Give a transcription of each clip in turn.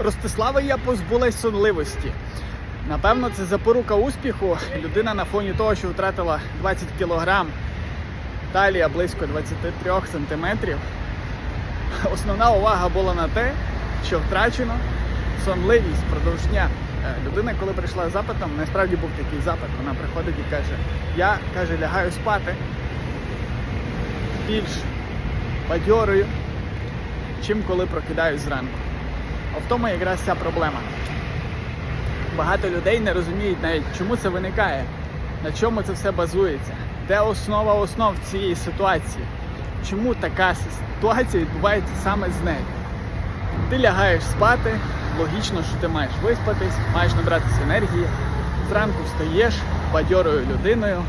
Ростислава я позбулась сонливості. Напевно, це запорука успіху. Людина на фоні того, що втратила 20 кілограм, талія близько 23 сантиметрів. Основна увага була на те, що втрачено сонливість продовж дня. Е, Людина, коли прийшла з запитом, насправді був такий запит. Вона приходить і каже: Я каже, лягаю спати більш бадьорою, чим коли прокидаюсь зранку. А в тому якраз ця проблема. Багато людей не розуміють навіть, чому це виникає, на чому це все базується, де основа основ цієї ситуації, чому така ситуація відбувається саме з нею. Ти лягаєш спати, логічно, що ти маєш виспатись, маєш набратися енергії, зранку встаєш бадьорою людиною,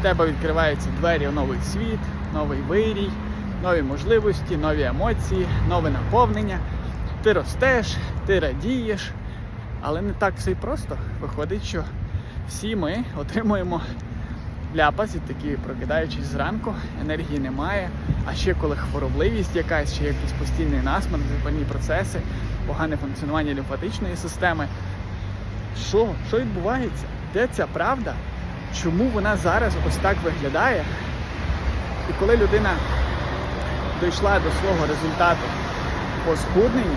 в тебе відкриваються двері в новий світ, новий вирій, нові можливості, нові емоції, нове наповнення. Ти ростеш, ти радієш, але не так все й просто. Виходить, що всі ми отримуємо ляпас і такі прокидаючись зранку, енергії немає. А ще коли хворобливість якась, ще якийсь постійний насморк, запальні процеси, погане функціонування лімфатичної системи. Що? Що відбувається? Де ця правда? Чому вона зараз ось так виглядає? І коли людина дійшла до свого результату по схудненню,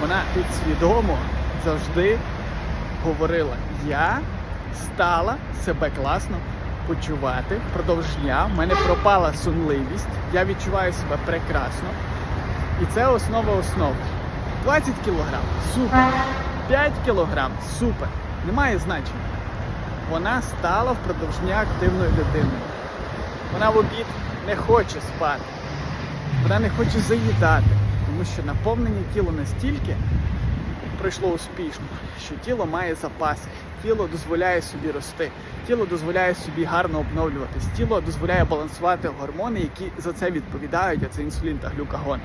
вона підсвідомо завжди говорила: я стала себе класно почувати впродовж дня, в мене пропала сонливість, я відчуваю себе прекрасно. І це основа основ. 20 кілограм супер. 5 кілограм супер. Немає значення. Вона стала впродовж дня активною людиною. Вона в обід не хоче спати. Вона не хоче заїдати, тому що наповнення тіла настільки пройшло успішно, що тіло має запаси, тіло дозволяє собі рости, тіло дозволяє собі гарно обновлюватись, тіло дозволяє балансувати гормони, які за це відповідають, а це інсулін та глюкагон.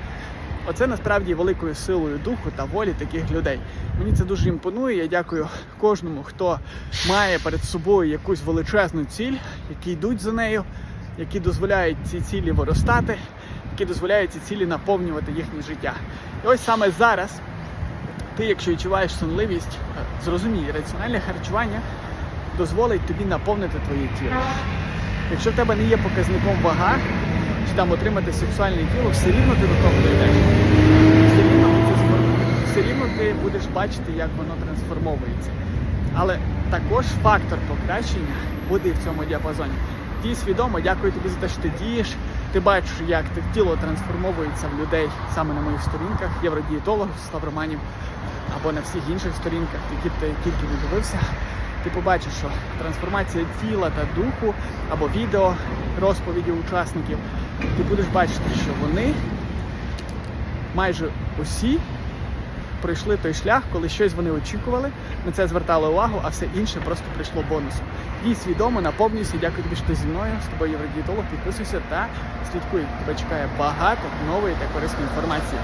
Оце насправді великою силою духу та волі таких людей. Мені це дуже імпонує. Я дякую кожному, хто має перед собою якусь величезну ціль, які йдуть за нею, які дозволяють ці цілі виростати, які дозволяють ці цілі наповнювати їхнє життя. І ось саме зараз ти, якщо відчуваєш сонливість, зрозумій, раціональне харчування дозволить тобі наповнити твоє тіло. Якщо в тебе не є показником вага, чи там отримати сексуальне тіло, все рівно ти до того дійдеш. Все рівно ти будеш бачити, як воно трансформовується. Але також фактор покращення буде в цьому діапазоні. Дій свідомо, дякую тобі за те, що ти дієш. Ти бачиш, як тіло трансформовується в людей саме на моїх сторінках, євродієтолог Слав Романів, або на всіх інших сторінках, які ти тільки не дивився. Ти побачиш, що трансформація тіла та духу або відео розповіді учасників, ти будеш бачити, що вони майже усі пройшли той шлях, коли щось вони очікували, на це звертали увагу, а все інше просто прийшло бонусом. Дій свідомо, наповнюйся, дякую тобі, що ти зі мною, з тобою євродієтолог, підписуйся та слідкуй. Тебе чекає багато нової та корисної інформації.